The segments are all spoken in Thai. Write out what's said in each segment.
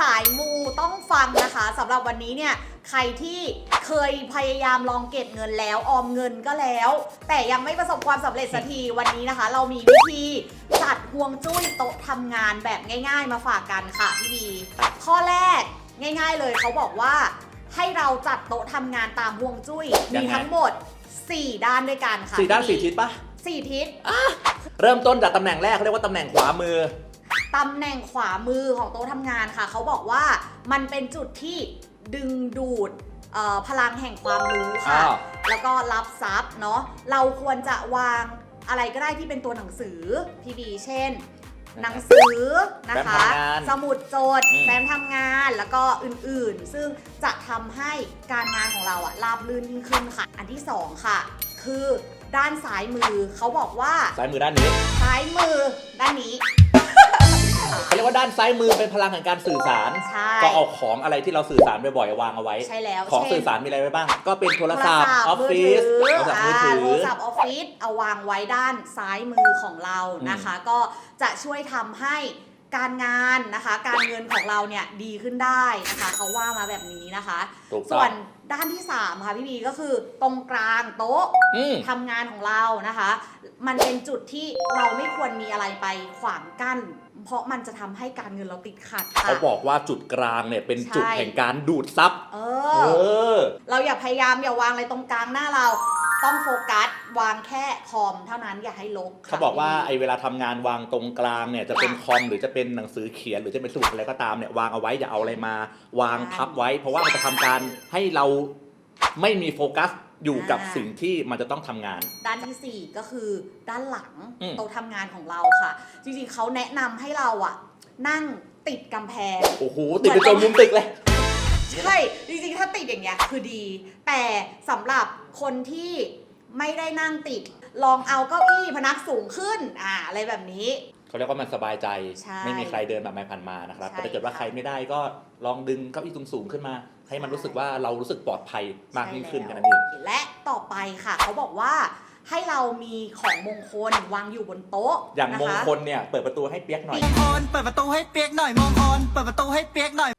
สายมูต้องฟังนะคะสำหรับวันนี้เนี่ยใครที่เคยพยายามลองเก็บเงินแล้วออมเงินก็แล้ว แต่ยังไม่ประสบความสำเร็จสักทีวันนี้นะคะ เรามีวิธีจัดห่วงจุ้ยโต๊ะทำงานแบบง่าย ๆ มาฝากกันค่ะพี่บีข้อแรกง่าย ๆ เลยเขาบอกว่า ให้เราจัดโต๊ะทำงานตามห่วงจุ้ยยัมีงไงทั้งหมด 4 ด้านด้วยกันค่ะสี่ด้านพี่สี่ทิศปะสี่ทิศ เริ่มต้นจากตำแหน่งแรกเขาเรียกว่าตำแหน่งขวามือ ตำแหน่งขวามือของโต๊ะทำงานค่ะ เขาบอกว่ามันเป็นจุดที่ดึงดูดเอ่อพลังแห่งความรู้ค่ะ อ้าว แล้วก็รับทรัพย์เนาะ เราควรจะวางอะไรก็ได้ที่เป็นตัวหนังสือพี่บีเช่น หนังสือนะคะ แฟ้มทำงานสมุดจดอืม แฟ้มทำงานแล้วก็อื่นๆ ซึ่งจะทำให้การงานของเราอะราบรื่นยิ่งขึ้นค่ะ อันที่สองค่ะ คือด้านซ้ายมือเขาบอกว่า ซ้ายมือด้านนี้ ซ้ายมือด้านนี้ เขาเรียกว่าด้านซ้ายมือเป็นพลังแห่งการสื่อสาร ใช่ ก็เอาของอะไรที่เราสื่อสารบ่อยๆวางเอาไว้ ใช่แล้วของเช่น สื่อสารมีอะไรไว้บ้าง ก็เป็นโทรศัพท์ออฟฟิศมืโทรศัพท์มือถืาอโทรศัพท์ออฟฟิศเอาวางไว้ด้านซ้ายมือของเรานะคะ ก็จะช่วยทำให้ การงานนะคะ การเงินของเราเนี่ยดีขึ้นได้นะคะเขาว่ามาแบบนี้นะคะ ถูกต้ส่อวงนด้านที่3ค่ะพี่บีก็คือตรงกลางโต๊ะอืม ทำงานของเรานะคะ มันเป็นจุดที่เราไม่ควรมีอะไรไปขวางกั้น เพราะมันจะทำให้การเงินเราติดขัดค่ะ เขาบอกว่าจุดกลางเนี่ยเป็นจุดใช่ แห่งการดูดซับเอเออ อ เราอย่าพยายามอย่าวางอะไรตรงกลางหน้าเรา ต้องโฟกัสวางแค่คอมเท่านั้นอย่าให้ลกค่ะเขาบอกว่าไอ้พี่เวลาทำงานวางตรงกลางเนี่ยจะเป็นค่ะคอมหรือจะเป็นหนังสือเขียนหรือจะเป็นสมุดอะไรก็ตามเนี่ยวางเอาไว้อย่าเอาอะไรมา วางใช่ทับไว้ เพราะว่ามันจะทำการให้เราไม่มีโฟกัสอยู่กับอ่าสิ่งที่มันจะต้องทำงาน ด้านทีสี่ 4 ก็คือด้านหลังอืม โต๊ะทำงานของเราค่ะ จริงๆเขาแนะนำให้เราอะนั่งติดกำแพง โอ้โหติดไปจนมุมตึกเลย ใช่จริงๆถ้าติดอย่างเงี้ยคือดี แต่สำหรับคนที่ไม่ได้นั่งติด ลองเอาเก้าอี้พนักสูงขึ้นอ่าอะไรแบบนี้ เขาเรียกว่ามันสบายใจใช่ไม่มีใครเดินแบบไม่ผ่านมานะครับใช่แต่ถ้าเกิดว่าค่ะใครไม่ได้ก็ลองดึงเก้าอี้สูงๆขึ้นมา ให้มันรู้สึกว่าเรารู้สึกปลอดภัยมากยิ่งขึ้นแค่นั้นเอง และต่อไปค่ะ เขาบอกว่าให้เรามีของมงคลวางอยู่บนโต๊ะอย่างนะมงคะคลเนี่ยเปิดประตูให้เปียกหน่อย มงคลเปิดประตูให้เปียกหน่อยมงคลเปิดประตูให้เปียกหน่อย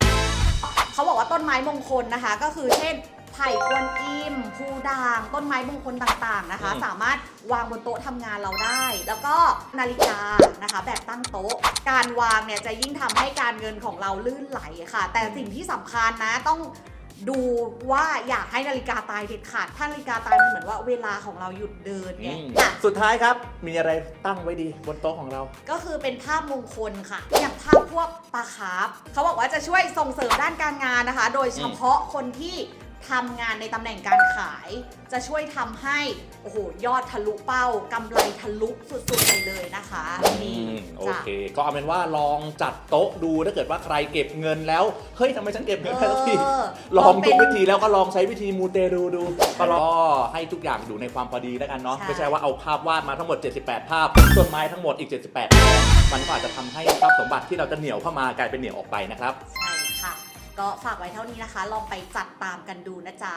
เขาบอกว่าต้นไม้มงคลนะคะ ก็คือเช่นไผ่กวนอิมพูด่าง ต้นไม้มงคลต่างๆนะคะ อืม สามารถวางบนโต๊ะทำงานเราได้ แล้วก็นาฬิกานะคะ แบบตั้งโต๊ะ การวางเนี่ยจะยิ่งทำให้การเงินของเราลื่นไหลค่ะ แต่สิ่งที่สำคัญนะต้อง ดูว่าอยากให้นาฬิกาตายเด็ดขาด ถ้านาฬิกาตายมันเหมือนว่าเวลาของเราหยุดเดินไงอืมอะ สุดท้ายครับ มีอะไรตั้งไว้ดีบนโต๊ะของเรา ก็คือเป็นภาพมงคลค่ะ อย่างภาพพวกปลาคาร์ฟเขาบอกว่าจะช่วยส่งเสริมด้านการงานนะคะ โดยเฉพาะคนที่ ทำงานในตำแหน่งการขาย จะช่วยทำให้โอ้โหยอดทะลุเป้ากำไรทะลุสุดๆไปเลยนะคะอืนี่มโอจ้ะ เค ก็เอาเป็นว่าลองจัดโต๊ะดูถ้าเกิดว่าใครเก็บเงินแล้ว เฮ้ยทำไมฉันเก็บเงินได้สักที เออลองเป็ทุนกวิธีแล้วก็ลองใช้วิธีมูเตรูดูก็ลองก็ให้ทุกอย่างอยู่ในความพอดีแล้วกันเนาะใช่ ไม่ใช่ว่าเอาภาพวาดมาทั้งหมด 78 ภาพต้นไม้ทั้งหมดอีก 78แปลงมันก็อาจจะทำให้ทรัพย์สมบัติที่เราจะเหนียวเข้ามากลายเป็นเหนียวออกไปนะครับใช่ค่ะ ก็ฝากไว้เท่านี้นะคะ ลองไปจัดตามกันดูนะจ๊ะ